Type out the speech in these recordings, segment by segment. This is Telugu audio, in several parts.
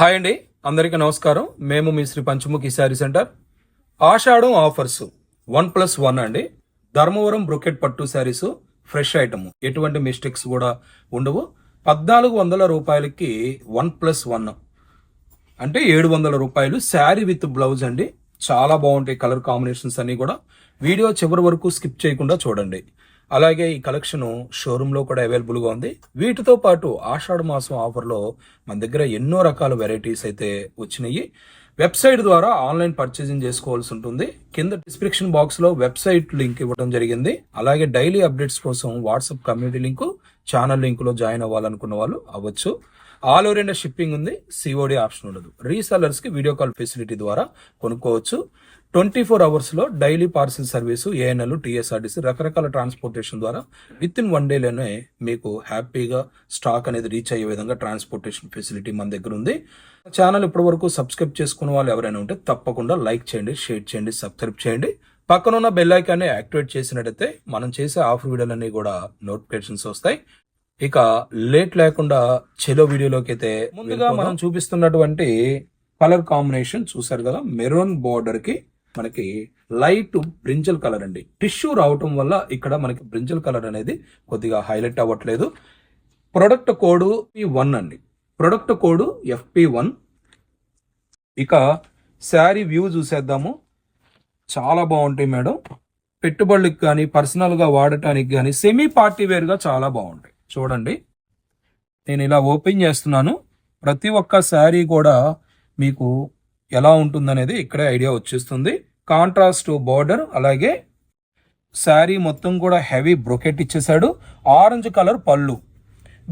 హాయ్ అండి. అందరికీ నమస్కారం. మేము మీ Sri Panchamukhi sari centre. Ashadham offers one plus one అండి. ధర్మవరం బ్రొకెట్ పట్టు శారీస్ ఫ్రెష్ ఐటమ్. ఎటువంటి మిస్టేక్స్ కూడా ఉండవు. పద్నాలుగు వందల రూపాయలకి వన్ ప్లస్ వన్. అంటే ఏడు వందల రూపాయలు శారీ విత్ బ్లౌజ్ అండి. చాలా బాగుంటాయి కలర్ కాంబినేషన్స్ అన్ని కూడా. వీడియో చివరి వరకు స్కిప్ చేయకుండా చూడండి. అలాగే ఈ కలెక్షన్ షోరూంలో కూడా అవైలబుల్గా ఉంది. వీటితో పాటు ఆషాఢ మాసం ఆఫర్లో మన దగ్గర ఎన్నో రకాల వెరైటీస్ అయితే వచ్చినాయి. వెబ్సైట్ ద్వారా ఆన్లైన్ పర్చేసింగ్ చేసుకోవాల్సి ఉంటుంది. కింద డిస్క్రిప్షన్ బాక్స్లో వెబ్సైట్ లింక్ ఇవ్వడం జరిగింది. అలాగే డైలీ అప్డేట్స్ కోసం వాట్సాప్ కమ్యూనిటీ లింక్ ఛానల్ లింక్లో జాయిన్ అవ్వాలనుకున్న వాళ్ళు అవ్వచ్చు. ఆల్ ఓవర్ ఇండియా షిప్పింగ్ ఉంది. సిఓడి ఆప్షన్ ఉండదు. రీసెలర్స్కి వీడియో కాల్ ఫెసిలిటీ ద్వారా కొనుక్కోవచ్చు. ట్వంటీ ఫోర్ అవర్స్లో daily parcel service ANL TSRTC రకరకాల ట్రాన్స్పోర్టేషన్ ద్వారా విత్ ఇన్ వన్ డేలోనే మీకు హ్యాపీగా స్టాక్ అనేది రీచ్ అయ్యే విధంగా ట్రాన్స్పోర్టేషన్ ఫెసిలిటీ మన దగ్గర ఉంది. ఛానల్ ఇప్పటి వరకు సబ్స్క్రైబ్ చేసుకున్న వాళ్ళు ఎవరైనా ఉంటే తప్పకుండా లైక్ చేయండి షేర్ చేయండి సబ్స్క్రైబ్ చేయండి. పక్కన ఉన్న బెల్ ఐకాన్ని యాక్టివేట్ చేసినట్టయితే మనం చేసే ఆఫర్ వీడియోలన్నీ కూడా నోటిఫికేషన్స్ వస్తాయి. ఇక లేట్ లేకుండా చెలో వీడియోలోకి అయితే ముందుగా మనం చూపిస్తున్నటువంటి కలర్ కాంబినేషన్ చూసారు కదా మెరూన్ బోర్డర్కి మనకి లైట్ బ్రింజల్ కలర్ అండి. టిష్యూ రావటం వల్ల ఇక్కడ మనకి బ్రింజల్ కలర్ అనేది కొద్దిగా హైలైట్ అవ్వట్లేదు. ప్రొడక్ట్ కోడ్ వన్ అండి. ప్రొడక్ట్ కోడ్ ఎఫ్పి వన్ ఇక శారీ వ్యూ చూసేద్దాము. చాలా బాగుంటాయి మేడం. పెట్టుబడులకు కానీ పర్సనల్గా వాడటానికి కానీ సెమీ పార్టీ వేర్గా చాలా బాగుంటాయి. చూడండి. నేను ఇలా ఓపెన్ చేస్తున్నాను. ప్రతి ఒక్క శారీ కూడా మీకు ఎలా ఉంటుందనేది ఇక్కడే ఐడియా వచ్చేస్తుంది. కాంట్రాస్ట్ బార్డర్ అలాగే శారీ మొత్తం కూడా హెవీ బ్రొకెట్ ఇచ్చేసాడు ఆరెంజ్ కలర్ పళ్ళు.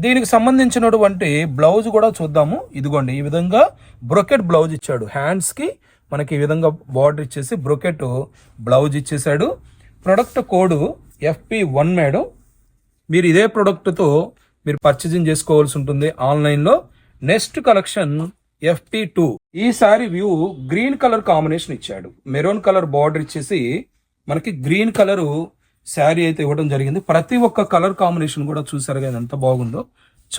దీనికి సంబంధించినటువంటి బ్లౌజ్ కూడా చూద్దాము. ఇదిగోండి ఈ విధంగా బ్రొకెట్ బ్లౌజ్ ఇచ్చాడు. హ్యాండ్స్కి మనకి ఈ విధంగా బార్డర్ ఇచ్చేసి బ్రొకెట్ బ్లౌజ్ ఇచ్చేసాడు product code FP one madam. మీరు ఇదే ప్రోడక్ట్తో మీరు పర్చేజింగ్ చేసుకోవాల్సి ఉంటుంది ఆన్లైన్లో. నెక్స్ట్ కలెక్షన్ ఎఫ్పి టూ ఈ sari view green colour combination ఇచ్చాడు. మెరూన్ కలర్ బార్డర్ ఇచ్చేసి మనకి గ్రీన్ కలర్ శారీ అయితే ఇవ్వడం జరిగింది. ప్రతి ఒక్క కలర్ కాంబినేషన్ కూడా చూసారు కదా ఎంత బాగుందో.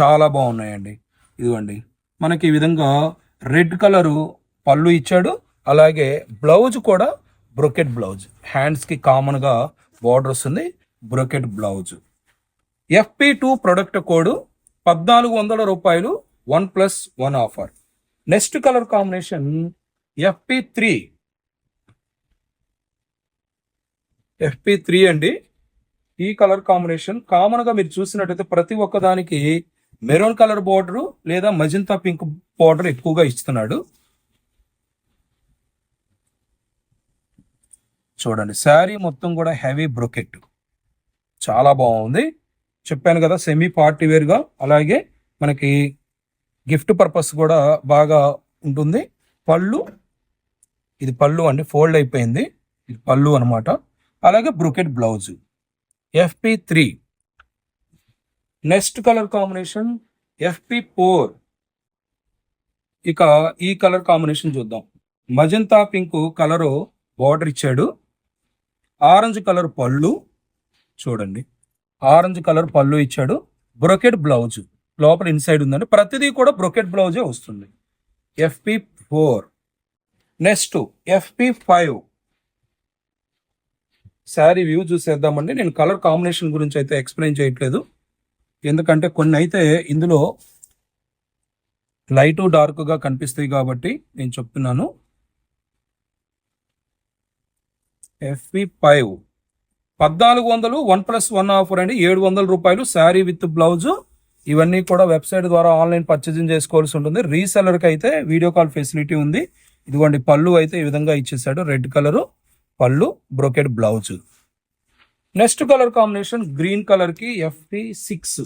చాలా బాగున్నాయండి. ఇదిగోండి. మనకి ఈ విధంగా రెడ్ కలరు పళ్ళు ఇచ్చాడు. అలాగే బ్లౌజ్ కూడా బ్రొకెట్ బ్లౌజ్. హ్యాండ్స్కి కామన్గా బార్డర్ వస్తుంది. Brocade blouse. FP two product code పద్నాలుగు వందల రూపాయలు one plus one offer. Next colour combination FP three FP three అండి. ఈ కలర్ కాంబినేషన్ కామన్గా మీరు చూసినట్టయితే ప్రతి ఒక్కదానికి మెరూన్ కలర్ బార్డరు లేదా మజింతా పింక్ బార్డర్ ఎక్కువగా ఇస్తున్నాడు. చూడండి శారీ మొత్తం కూడా హెవీ బ్రొకెట్ చాలా బాగుంది. చెప్పాను కదా సెమీ పార్టీ వేర్గా అలాగే మనకి గిఫ్ట్ పర్పస్ కూడా బాగా ఉంటుంది. పళ్ళు ఇది పళ్ళు అండి ఫోల్డ్ అయిపోయింది. ఇది పళ్ళు అనమాట అలాగే brocade blouse. FP three. Next colour combination FP four. ఇక ఈ కలర్ కాంబినేషన్ చూద్దాం. మజంతా పింక్ కలరు బార్డర్ ఇచ్చాడు. ఆరెంజ్ కలర్ పళ్ళు చూడండి. ఆరెంజ్ కలర్ పళ్ళు ఇచ్చాడు. Brocade blouse. లోపల ఇన్సైడ్ ఉందండి. ప్రతిదీ కూడా బ్రొకెట్ బ్లౌజే వస్తుంది. FP four next FP five sari view చూసేద్దామండి. నేను కలర్ కాంబినేషన్ గురించి అయితే ఎక్స్ప్లెయిన్ చేయట్లేదు. ఎందుకంటే కొన్ని అయితే ఇందులో లైట్ డార్క్గా కనిపిస్తాయి కాబట్టి నేను చెప్తున్నాను. ఎఫ్పి ఫైవ్ పద్నాలుగు వందలు వన్ ప్లస్ వన్ ఆఫర్ అండి. ఏడు వందల రూపాయలు శారీ విత్ బ్లౌజు ఇవన్నీ కూడా వెబ్సైట్ ద్వారా ఆన్లైన్ పర్చేజింగ్ చేసుకోవాల్సి ఉంటుంది. రీసెలర్కి అయితే వీడియో కాల్ ఫెసిలిటీ ఉంది. ఇదిగోండి పళ్ళు అయితే ఈ విధంగా ఇచ్చేసాడు రెడ్ కలరు పళ్ళు brocade blouse. Next colour combination green కలర్కి ఎఫ్పి సిక్స్.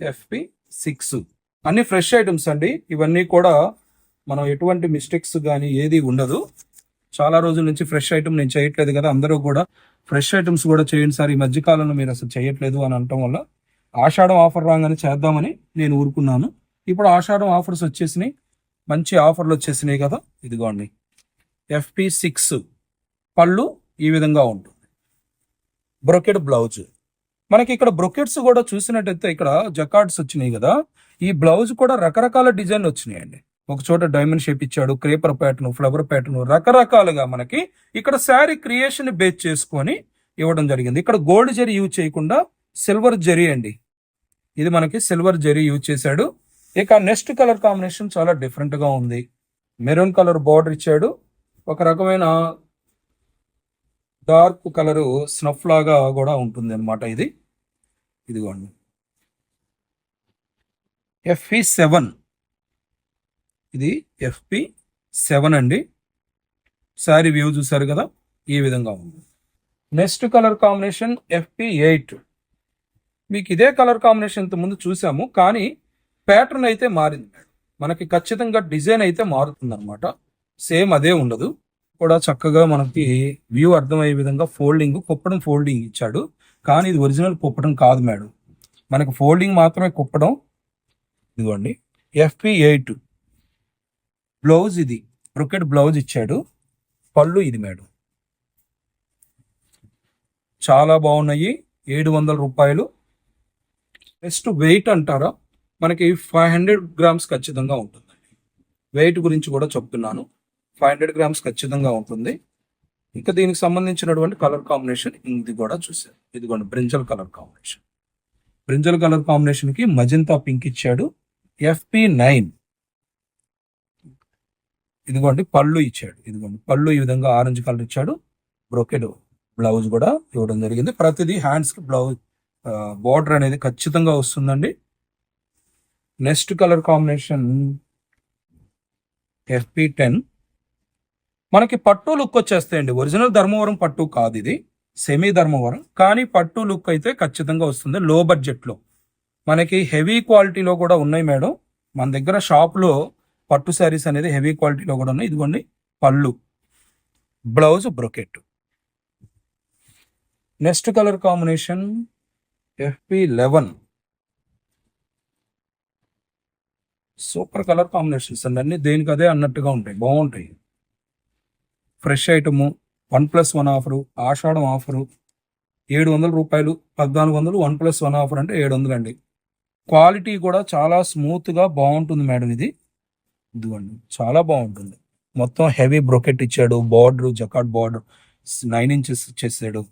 FP six. అన్ని ఫ్రెష్ ఐటమ్స్ అండి. ఇవన్నీ కూడా మనం ఎటువంటి మిస్టేక్స్ కానీ ఏది ఉండదు. చాలా రోజుల నుంచి ఫ్రెష్ ఐటమ్ నేను చేయట్లేదు కదా అందరూ కూడా ఫ్రెష్ ఐటమ్స్ కూడా చేయండి సార్. ఈ మధ్య కాలంలో మీరు అసలు చేయట్లేదు అని అనటం వల్ల ఆషాఢం ఆఫర్ రాగానే చేద్దామని నేను ఊరుకున్నాను. ఇప్పుడు ఆషాఢం ఆఫర్స్ వచ్చేసినాయి. మంచి ఆఫర్లు వచ్చేసినాయి కదా. ఇదిగోండి. ఎఫ్పి సిక్స్ పళ్ళు ఈ విధంగా ఉంటుంది. Brocade blouse. మనకి ఇక్కడ బ్రొకెట్స్ కూడా చూసినట్టయితే ఇక్కడ జకార్డ్స్ వచ్చినాయి కదా. ఈ బ్లౌజ్ కూడా రకరకాల డిజైన్లు వచ్చినాయండి. ఒక చోట డైమండ్ షేప్ ఇచ్చాడు క్రేపర్ ప్యాటర్న్ ఫ్లవర్ ప్యాటర్న్ రకరకాలుగా మనకి ఇక్కడ శారీ క్రియేషన్ బేస్ చేసుకొని ఇవ్వడం జరిగింది. ఇక్కడ గోల్డ్ జరీ యూజ్ చేయకుండా సిల్వర్ జెరీ అండి. ఇది మనకి సిల్వర్ జెరీ యూజ్ చేశాడు. ఇక నెక్స్ట్ కలర్ కాంబినేషన్ చాలా డిఫరెంట్గా ఉంది. మెరూన్ కలర్ బార్డర్ ఇచ్చాడు. ఒక రకమైన డార్క్ కలరు స్నఫ్ లాగా కూడా ఉంటుంది అనమాట ఇది. ఇదిగోండి. FP seven. ఇది ఎఫ్పి సెవెన్ అండి. శారీ వ్యూ చూసారు కదా? ఈ విధంగా ఉంది. Next colour combination FP eight. మీకు ఇదే కలర్ కాంబినేషన్ ఇంత ముందు చూసాము కానీ ప్యాటర్న్ అయితే మారింది మనకి ఖచ్చితంగా డిజైన్ అయితే మారుతుంది అనమాట సేమ్ అదే ఉండదు. కూడా చక్కగా మనకి వ్యూ అర్థమయ్యే విధంగా ఫోల్డింగ్ కుప్పడం ఫోల్డింగ్ ఇచ్చాడు. కానీ ఇది ఒరిజినల్ కుప్పడం కాదు మేడం. మనకి ఫోల్డింగ్ మాత్రమే కుప్పడం. ఇదిగోండి. ఎఫ్పి ఎయిట్ బ్లౌజ్ ఇది. బ్రొకెట్ బ్లౌజ్ ఇచ్చాడు. పళ్ళు ఇది మేడం. చాలా బాగున్నాయి. ఏడు వందల రూపాయలు. నెక్స్ట్ వెయిట్ అంటారా? మనకి ఫైవ్ హండ్రెడ్ గ్రామ్స్ ఖచ్చితంగా ఉంటుంది. వెయిట్ గురించి కూడా చెప్తున్నాను. ఫైవ్ హండ్రెడ్ గ్రామ్స్ ఖచ్చితంగా ఉంటుంది. ఇంకా దీనికి సంబంధించినటువంటి కలర్ కాంబినేషన్ ఇది కూడా చూసారు ఇదిగోండి brinjal colour combination. Brinjal colour కాంబినేషన్కి మజింతా మజంతా పింక్ ఇచ్చాడు. FP nine. ఇదిగోండి పళ్ళు ఇచ్చాడు. ఇదిగోండి పళ్ళు ఈ విధంగా ఆరెంజ్ కలర్ ఇచ్చాడు. బ్రొకెడ్ బ్లౌజ్ కూడా ఇవ్వడం జరిగింది. ప్రతిదీ హ్యాండ్స్కి బ్లౌజ్ బార్డర్ అనేది ఖచ్చితంగా వస్తుందండి. Next colour combination FP ten మనకి పట్టు లుక్ వచ్చేస్తాయండి. ఒరిజినల్ ధర్మవరం పట్టు కాదు ఇది. సెమీ ధర్మవరం. కానీ పట్టు లుక్ అయితే ఖచ్చితంగా వస్తుంది. లో. బడ్జెట్లో మనకి హెవీ క్వాలిటీలో కూడా ఉన్నాయి మేడం. మన దగ్గర షాప్లో పట్టు శారీస్ అనేది హెవీ క్వాలిటీలో కూడా ఉన్నాయి. ఇదిగోండి పళ్ళు. Blouse brocade next colour combination FP eleven super colour combinations అండి. అన్ని దేనికి అదే అన్నట్టుగా ఉంటాయి. బాగుంటాయి. Fresh item one plus one offer Ashadham offer ఏడు వందల రూపాయలు పద్నాలుగు వందలు వన్ ప్లస్ వన్ ఆఫర్ అంటే ఏడు వందలు అండి క్వాలిటీ కూడా చాలా స్మూత్గా బాగుంటుంది మేడం ఇది. ఇదిగోండి చాలా బాగుంటుంది. మొత్తం హెవీ బ్రొకెట్ ఇచ్చాడు border jacquard border nine inches ఇచ్చేసాడు.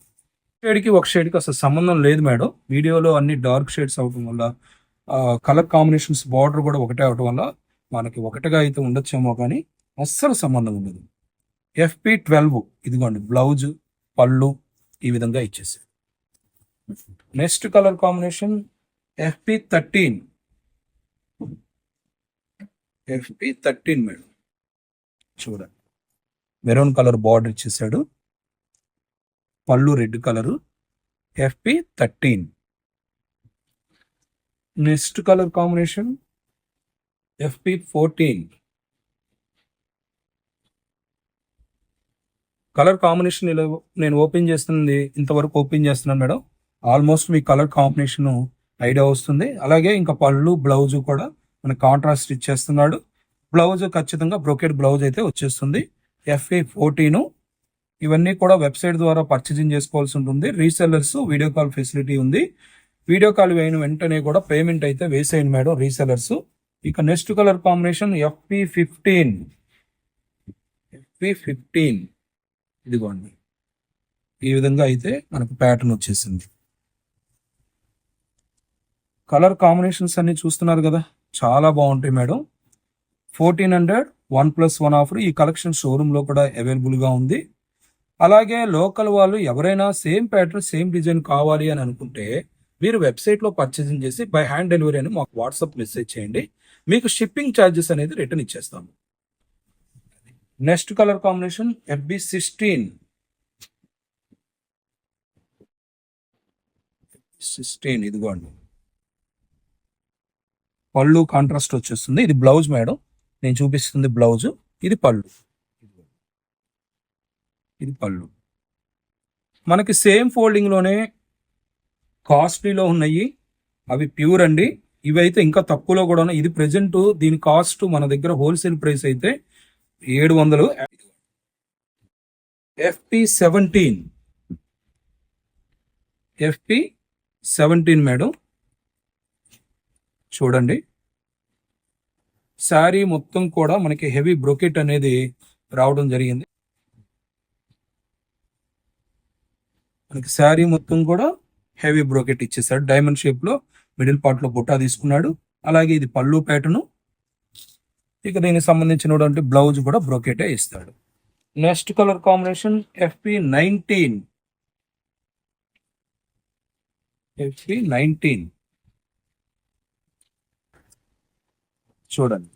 షేడ్కి ఒక షేడ్కి అసలు సంబంధం లేదు మేడం. వీడియోలో అన్ని డార్క్ షేడ్స్ అవటం వల్ల కలర్ కాంబినేషన్స్ బార్డర్ కూడా ఒకటే అవటం వల్ల మనకి ఒకటిగా అయితే ఉండొచ్చేమో కానీ అస్సలు సంబంధం ఉండదు. ఎఫ్పి ట్వెల్వ్ ఇదిగోండి బ్లౌజ్ పళ్ళు ఈ విధంగా ఇచ్చేసారు. Next colour combination FP thirteen. FP thirteen madam. చూడండి మెరూన్ కలర్ బార్డర్ ఇచ్చేసాడు. పళ్ళు red colour FP thirteen. Next colour combination FP fourteen. Colour combination ఇలా నేను ఓపెన్ చేస్తుంది ఇంతవరకు ఓపెన్ చేస్తున్నాను మేడం. ఆల్మోస్ట్ మీ కలర్ కాంబినేషన్ ఐడియా వస్తుంది. అలాగే ఇంకా పళ్ళు బ్లౌజ్ కూడా మన కాంట్రాస్ట్ ఇచ్చేస్తున్నాడు. బ్లౌజ్ ఖచ్చితంగా బ్రోకెడ్ బ్లౌజ్ అయితే వచ్చేస్తుంది. ఎఫ్ఏ ఫోర్టీను ఇవన్నీ కూడా వెబ్సైట్ ద్వారా పర్చేజింగ్ చేసుకోవాల్సి ఉంటుంది. రీసెల్లర్స్ వీడియో కాల్ ఫెసిలిటీ ఉంది. వీడియో కాల్ వేయిన వెంటనే కూడా పేమెంట్ అయితే వేసేయండి మేడం రీసెల్లర్స్ ఇక next colour combination FP fifteen FP fifteen ఇదిగోండి. ఈ విధంగా అయితే మనకు ప్యాటర్న్ వచ్చేసింది. కలర్ కాంబినేషన్స్ అన్ని చూస్తున్నారు కదా? చాలా బాగుంటాయి madam. Fourteen hundred one plus one offer ఈ కలెక్షన్ షోరూంలో కూడా అవైలబుల్గా ఉంది. అలాగే లోకల్ వాళ్ళు ఎవరైనా సేమ్ ప్యాటర్న్ సేమ్ డిజైన్ కావాలి అని అనుకుంటే మీరు వెబ్సైట్లో పర్చేసింగ్ చేసి బై హ్యాండ్ డెలివరీ అని మాకు వాట్సాప్ మెసేజ్ చేయండి. మీకు షిప్పింగ్ ఛార్జెస్ అనేది రిటర్న్ ఇచ్చేస్తాము. Next colour combination FB sixteen. Sixteen ఇదిగోండి. పళ్ళు కాంట్రాస్ట్ వచ్చేస్తుంది. ఇది బ్లౌజ్ మేడం. నేను చూపిస్తుంది బ్లౌజ్. ఇది పళ్ళు. ఇది పళ్ళు. మనకి సేమ్ ఫోల్డింగ్లోనే కాస్ట్లీలో ఉన్నాయి. అవి ప్యూర్ అండి. ఇవైతే ఇంకా తక్కువలో కూడా ఉన్నాయి. ఇది ప్రెజెంట్ దీని కాస్ట్ మన దగ్గర హోల్సేల్ ప్రైస్ అయితే ఏడు వందలు FP seventeen. FP seventeen madam. చూడండి. శారీ మొత్తం కూడా మనకి హెవీ బ్రొకెట్ అనేది రావడం జరిగింది. మనకి శారీ మొత్తం కూడా హెవీ బ్రోకెట్ ఇచ్చేసాడు. డైమండ్ షేప్లో మిడిల్ పార్ట్లో బుట్టా తీసుకున్నాడు. అలాగే ఇది పళ్ళు ప్యాటర్ను. ఇక దీనికి సంబంధించినటువంటి బ్లౌజ్ కూడా బ్రోకెటే ఇస్తాడు. Next colour combination FP nineteen. FP nineteen. చూడండి.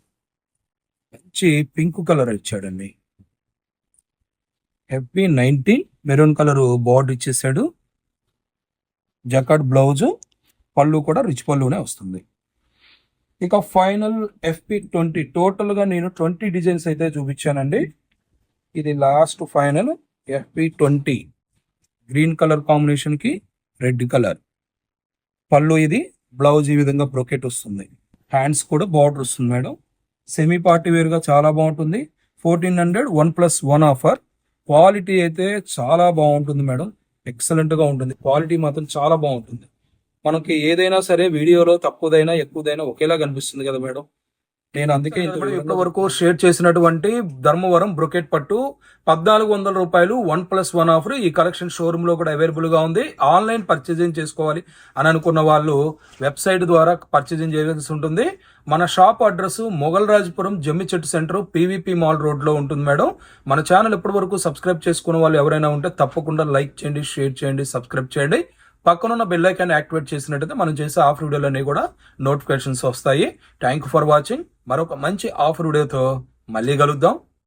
మంచి పింక్ కలర్ ఇచ్చాడండి. FP nineteen maroon colour border ఇచ్చేసాడు. జకాట్ బ్లౌజ్ పళ్ళు కూడా రిచ్ పళ్ళునే వస్తుంది. ఇక ఫైనల్ ఎఫ్పి ట్వంటీ టోటల్గా నేను ట్వంటీ డిజైన్స్ అయితే చూపించానండి. ఇది last final FP twenty green colour కాంబినేషన్కి రెడ్ కలర్ పళ్ళు ఇది బ్లౌజ్ ఈ విధంగా బ్రొకెట్ వస్తుంది. హ్యాండ్స్ కూడా బార్డర్ వస్తుంది మేడం. సెమీ పార్టీ వేర్గా చాలా బాగుంటుంది. Fourteen hundred one plus one offer quality అయితే చాలా బాగుంటుంది మేడం. ఎక్సలెంట్గా ఉంటుంది. క్వాలిటీ మాత్రం చాలా బాగుంటుంది. మనకి ఏదైనా సరే వీడియోలో తక్కువదైనా ఎక్కువదైనా ఒకేలా కనిపిస్తుంది కదా మేడం. నేను అందుకే ఇప్పటి వరకు షేర్ చేసినటువంటి ధర్మవరం బ్రొకెట్ పట్టు పద్నాలుగు వందల రూపాయలు వన్ ప్లస్ వన్ ఆఫర్ ఈ కలెక్షన్ షోరూమ్లో కూడా అవైలబుల్గా ఉంది. ఆన్లైన్ పర్చేజింగ్ చేసుకోవాలి అని అనుకున్న వాళ్ళు వెబ్సైట్ ద్వారా పర్చేజింగ్ చేయాల్సి ఉంటుంది. మన షాప్ అడ్రస్ మొగల్ రాజపురం జమ్మి చెట్టు సెంటర్ పీవీపీ మాల్ రోడ్లో ఉంటుంది మేడం. మన ఛానల్ ఇప్పటి వరకు సబ్స్క్రైబ్ చేసుకున్న వాళ్ళు ఎవరైనా ఉంటే తప్పకుండా లైక్ చేయండి షేర్ చేయండి సబ్స్క్రైబ్ చేయండి. పక్కనున్న బెల్ ఐకాన్ యాక్టివేట్ చేసినట్టయితే మనం చేసే ఆఫర్ వీడియోలన్నీ కూడా నోటిఫికేషన్స్ వస్తాయి. థ్యాంక్ ఫర్ వాచింగ్ మరొక మంచి ఆఫర్ వీడియోతో మళ్ళీ కలుద్దాం.